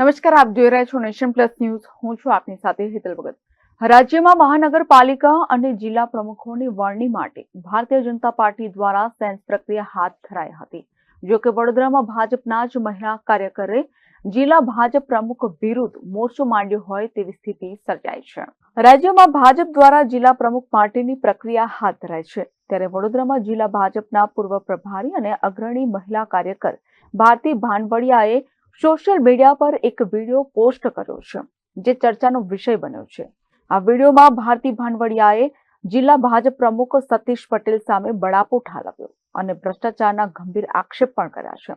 નમસ્કાર, આપ જોઈ રહ્યા છો નેશન પ્લસ ન્યૂઝ. હું છું આપની સાથે હેતલ ભગત. રાજ્યમાં મહાનગરપાલિકા અને જિલ્લા પ્રમુખોની વરણી માટે ભારતીય જનતા પાર્ટી દ્વારા સેન્સ પ્રક્રિયા હાથ ધરાઈ હતી. જો કે વડોદરામાં ભાજપના જ મહિલા કાર્યકરે જિલ્લા ભાજપ પ્રમુખ વિરુદ્ધ મોરચો માંડ્યો હોય તેવી સ્થિતિ સર્જાઈ છે. રાજ્યમાં ભાજપ દ્વારા જિલ્લા પ્રમુખ માટેની પ્રક્રિયા હાથ ધરાઈ છે. ત્યારે વડોદરામાં જિલ્લા ભાજપના પૂર્વ પ્રભારી અને અગ્રણી મહિલા કાર્યકર ભારતી ભાનવડિયાએ સોશિયલ મીડિયા પર એક વીડિયો પોસ્ટ કર્યો છે, જે ચર્ચાનો વિષય બન્યો છે. આ વિડીયોમાં ભારતી ભાંડવડિયાએ જિલ્લા ભાજપ પ્રમુખ સતીશ પટેલ સામે બળાપો ઠાલવ્યો અને ભ્રષ્ટાચારના ગંભીર આક્ષેપ પણ કર્યા છે.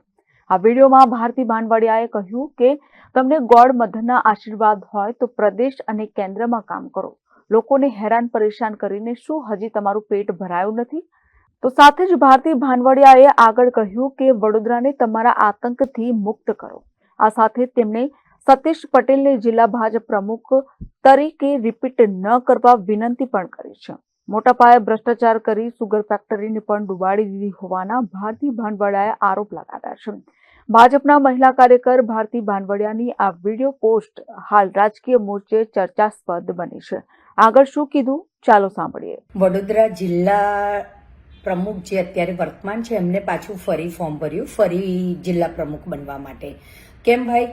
આ વિડીયોમાં ભારતી ભાંડવડિયાએ કહ્યું કે, તમને ગોળ મધના આશીર્વાદ હોય તો પ્રદેશ અને કેન્દ્રમાં કામ કરો. લોકોને હેરાન પરેશાન કરીને શું હજી તમારું પેટ ભરાયું નથી? તો સાથે જ ભારતી ભાનવડિયાએ આગળ કહ્યું કે વડોદરાને તમારા આતંકથી મુક્ત કરો. આ સાથે તેમણે સતીશ પટેલને જિલ્લા ભાજપ પ્રમુખ તરીકે રિપીટ ન કરવા વિનંતી પણ કરી છે. મોટા પાયે ભ્રષ્ટાચાર કરી સુગર ફેક્ટરીને પણ ડૂબાડી દીધી હોવાના ભારતી ભાનવડિયાએ આરોપ લગાવ્યા છે. ભાજપના મહિલા કાર્યકર ભારતી ભાનવડિયાની આ વીડિયો પોસ્ટ હાલ રાજકીય મોરચે ચર્ચાસ્પદ બની છે. આગળ શું કીધું? ચાલો સાંભળીએ. વડોદરા જિલ્લા પ્રમુખ જે અત્યારે વર્તમાન છે, એમને પાછું ફરી ફોર્મ ભર્યું, ફરી જિલ્લા પ્રમુખ બનવા માટે. કેમ ભાઈ?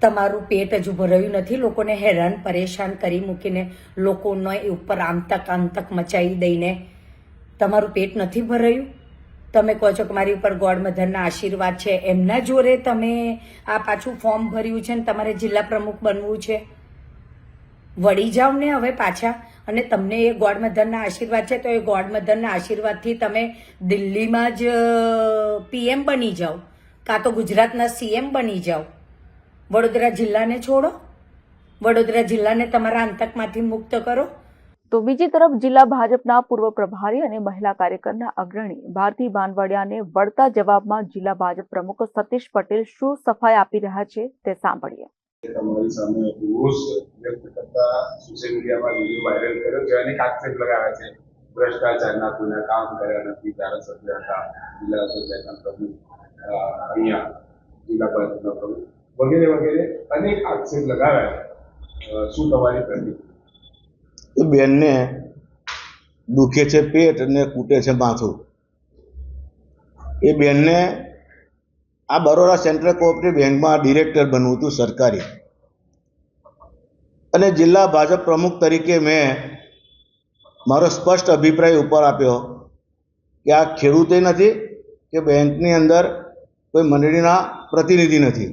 તમારું પેટ હજુ ભરાયું નથી, લોકોને હેરાન, પરેશાન કરી મૂકીને લોકોને ઉપર આમતક આમતક મચાવી દઈને તમારું પેટ નથી ભરાયું? તમે કહો છો કે મારી ઉપર ગોડ મધરના આશીર્વાદ છે, એમના જોરે તમે આ પાછું ફોર્મ ભર્યું છે ને તમારે જિલ્લા પ્રમુખ બનવું છે? વળી જાઓ ને હવે પાછા. અને તમને એ ગોડ મધરના આશીર્વાદ છે, તો એ ગોડ મધરના આશીર્વાદથી તમે દિલ્હીમાં જ પીએમ બની જાઓ. કાં તો ગુજરાતના સીએમ બની જાઓ. વડોદરા જિલ્લાને છોડો. વડોદરા જિલ્લાને તમારા અંતકમાંથી મુક્ત કરો. તો બીજી તરફ જિલ્લા ભાજપના પૂર્વ પ્રભારી અને મહિલા કાર્યકરના અગ્રણી ભારતી બાનવડિયાને વળતા જવાબમાં જિલ્લા ભાજપ પ્રમુખ સતીશ પટેલ શું સફાઈ આપી રહ્યા છે તે સાંભળીએ. તમારી સામે રોષ વ્યક્ત કરતા સોશિયલ મીડિયામાં વીડિયો વાયરલ કર્યો છે અને આક્ષેપ લગાવ્યા છે. ભ્રષ્ટાચારના કોઈના કામ કર્યા નથી, ધારાસભ્ય હતા, જિલ્લા પંચાયતના પ્રમુખ અહીંયા જિલ્લા પંચાયતના પ્રમુખ વગેરે વગેરે અનેક આક્ષેપ લગાવ્યા શું તમારી પ્રતિક્રિયા? બેનને દુખે છે પેટ અને કૂટે છે માથું. એ બેનને આ બરોડા સેન્ટ્રલ કોઓપરેટિવ બેંકમાં ડિરેક્ટર બનવું હતું સરકારી. અને જિલ્લા ભાજપ પ્રમુખ તરીકે મેં મારો સ્પષ્ટ અભિપ્રાય ઉપર આપ્યો કે આ ખેડૂતે નથી, કે બેંકની અંદર કોઈ મંડળીના પ્રતિનિધિ નથી.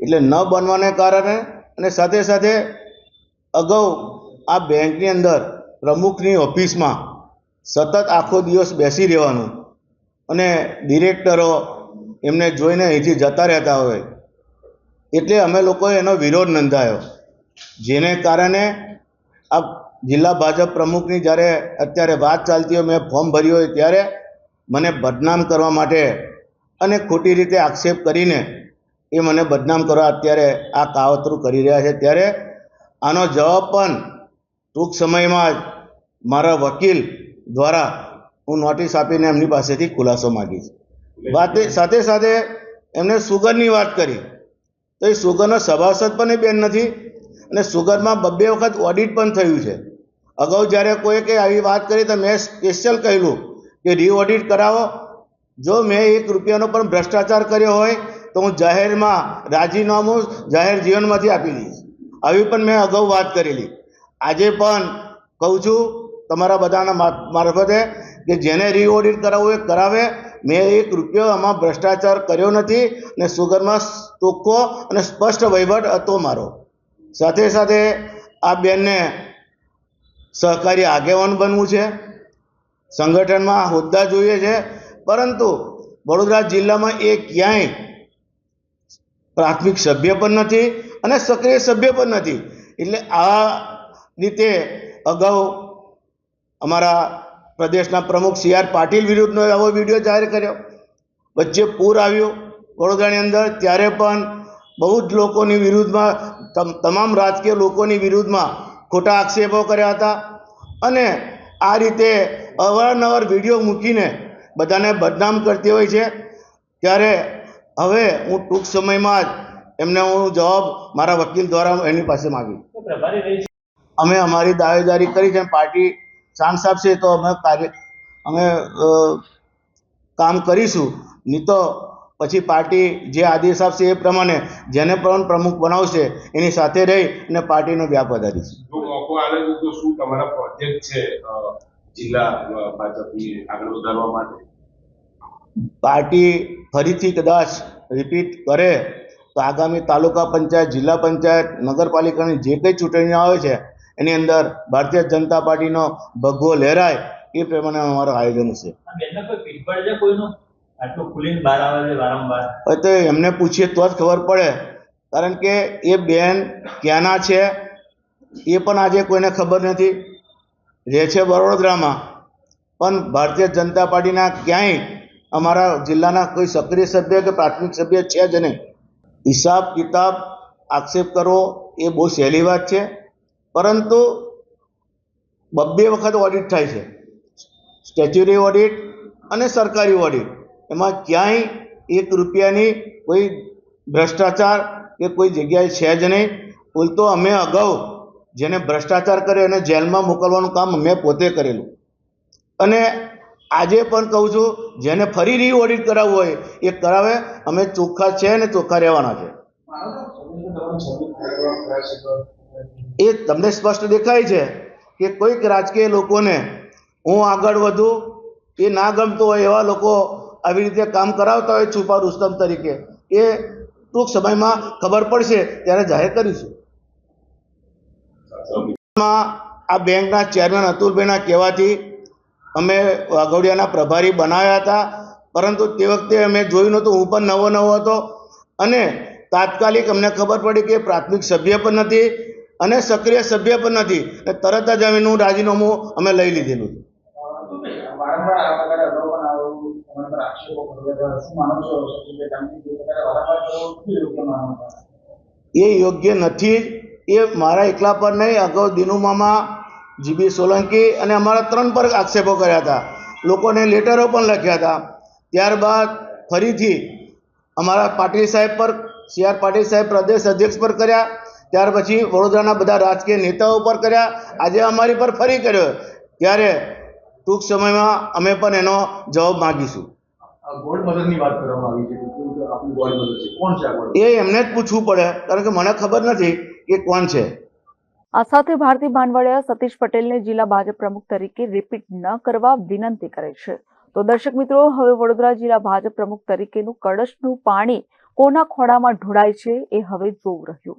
એટલે ન બનવાને કારણે અને સાથે સાથે અગાઉ આ બેંકની અંદર પ્રમુખની ઓફિસમાં સતત આખો દિવસ બેસી રહેવાનું અને ડિરેક્ટરો એમને જોઈને અહીંથી જતા રહેતા હોય. એટલે અમે લોકોએ એનો વિરોધ નોંધાયો. જેને કારણે આ જિલ્લા ભાજપ પ્રમુખની જ્યારે અત્યારે વાત ચાલતી હોય, મેં ફોર્મ ભર્યું હોય ત્યારે મને બદનામ કરવા માટે અને ખોટી રીતે આક્ષેપ કરીને એ મને બદનામ કરવા અત્યારે આ કાવતરું કરી રહ્યા છે. ત્યારે આનો જવાબ પણ ટૂંક સમયમાં જ મારા વકીલ દ્વારા હું નોટિસ આપીને એમની પાસેથી ખુલાસો માગીશ. વાત સાથે સાથે એમને સુગરની વાત કરી. તો એ સુગરનો સભાસદ પણ એ બેન નથી અને સુગરમાં બબ્બે વખત ઓડિટ પણ થયું છે. અગાઉ જ્યારે કોઈ કે આવી વાત કરી તો મેં સ્પેશિયલ કહેલું કે રીઓડિટ કરાવો. જો મેં એક રૂપિયાનો પણ ભ્રષ્ટાચાર કર્યો હોય તો હું જાહેરમાં રાજીનામું જાહેર જીવનમાંથી આપી દઈશ. આવી પણ મેં અગાઉ વાત કરેલી. આજે પણ કહું છું તમારા બધાના મારફતે કે જેને રીઓડિટ કરાવવું એ કરાવે. મેં એક રૂપિયો આમાં ભ્રષ્ટાચાર કર્યો નથી અને સુગરમાં ચોખ્ખો અને સ્પષ્ટ વહીવટ હતો મારો. સાથે સાથે આ બેનને સહકારી આગેવાન બનવું છે. સંગઠનમાં હોદ્દા જોઈએ છે. પરંતુ વડોદરા જિલ્લામાં એ ક્યાંય પ્રાથમિક સભ્ય પણ નથી અને સક્રિય સભ્ય પણ નથી. એટલે આ રીતે અગાઉ અમારા પ્રદેશના પ્રમુખ સી આર પાટીલ વિરુદ્ધનો આવો વીડિયો જાહેર કર્યો. વચ્ચે પૂર આવ્યું. વડોદરાની અંદર ત્યારે પણ બહુ જ લોકોની વિરુદ્ધમાં તમ- તમામ રાજકીય લોકોની વિરુદ્ધમાં ખોટા આક્ષેપો કર્યા હતા. અને આ રીતે અવારનવાર વીડિયો મૂકીને બધાને બદનામ કરતી હોય છે. ત્યારે હવે હું ટૂંક સમયમાં જ એમને હું જવાબ મારા વકીલ દ્વારા એની પાસે માગી અમે અમારી દાવેદારી કરી છે. પાર્ટી ચાન્સ આપશે તો અમે કાર્ય અમે કામ કરીશું. નહીં તો પછી પાર્ટી જે આદેશ આપશે એ પ્રમાણે જેને પણ પ્રમુખ બનાવશે એની સાથે રહી અને પાર્ટીનો વ્યાપ વધારીશું પાર્ટી ફરીથી કદાચ રિપીટ કરે તો આગામી તાલુકા પંચાયત જિલ્લા પંચાયત નગરપાલિકાની જે કંઈ ચૂંટણીઓ આવે છે એની અંદર ભારતીય જનતા પાર્ટીનો ભગવો લહેરાય એ પ્રમાણે અમારું આયોજન છે. તો એમને પૂછીએ તો જ ખબર પડે. કારણ કે એ બેન ક્યાંના છે એ પણ આજે કોઈને ખબર નથી. રહે છે વડોદરામાં. પણ ભારતીય જનતા પાર્ટીના ક્યાંય અમારા જિલ્લાના કોઈ સક્રિય સભ્ય કે પ્રાથમિક સભ્ય છે જ નહીં. હિસાબ કિતાબ આક્ષેપ કરવો એ બહુ સહેલી વાત છે. પરંતુ બબ્બે વખત ઓડિટ થાય છે. સ્ટેચ્યુરી ઓડિટ અને સરકારી ઓડિટ એમાં ક્યાંય એક રૂપિયાની કોઈ ભ્રષ્ટાચાર કે કોઈ જગ્યાએ છે જ નહીં. ઉલટો અમે અગાઉ જેને ભ્રષ્ટાચાર કર્યો એને જેલમાં મોકલવાનું કામ મેં પોતે કરેલું. અને આજે પણ કહું છું, જેને ફરી રી ઓડિટ કરાવવું હોય, એ કરાવે. અમે ચોખ્ખા છે અને ચોખ્ખા રહેવાના છે. એ તમને સ્પષ્ટ દેખાય છે કે કોઈક રાજકીય લોકોને હું આગળ વધું, એ ના ગમતું હોય એવા લોકો આવી રીતે કામ કરાવતા હોય છુપા રુસ્તમ તરીકે, એ ટૂંક સમયમાં ખબર પડશે, ત્યારે જાહેર કરીશું. આ બેંકના ચેરમેન અતુલભાઈના કહેવાથી અમે વાઘોડિયાના પ્રભારી બનાવ્યા હતા, પરંતુ તે વખતે અમે જોયું નહોતું, હું પણ નવો નવો હતો અને તાત્કાલિક અમને ખબર પડી કે પ્રાથમિક સભ્ય પણ નથી અને સક્રિય સભ્ય પણ નથી. તરત જ એનું રાજીનામું અમે લઈ લીધેલું એ યોગ્ય નથી. જ એ મારા એકલા પર નહીં. અગાઉ દિનુ મામા જીબી સોલંકી અને અમારા ત્રણ પર આક્ષેપો કર્યા હતા. લોકોને લેટરો પણ લખ્યા હતા. ત્યારબાદ ફરીથી અમારા પાટીલ સાહેબ પર સી આર પાટીલ સાહેબ પ્રદેશ અધ્યક્ષ પર કર્યા. ત્યાર પછી વડોદરાના બધા રાજકીય નેતાઓ પર કર્યા. આજે અમારી પર ફરી કર્યો. ત્યારે ટૂંક સમયમાં અમે પણ એનો જવાબ માગીશું. ગોલ્ડ વાત કરવામાં આવી છે. કોણ છે એ એમને જ પૂછવું પડે. કારણ કે મને ખબર નથી કે કોણ છે. આ સાથે ભારતી ભાનવાડિયા સતીશ પટેલને જિલ્લા ભાજપ પ્રમુખ તરીકે રિપીટ ન કરવા વિનંતી કરે છે. તો દર્શક મિત્રો હવે વડોદરા જિલ્લા ભાજપ પ્રમુખ તરીકેનું કળશનું પાણી કોના ખોડામાં ઢોળાય છે એ હવે જોવું રહ્યું.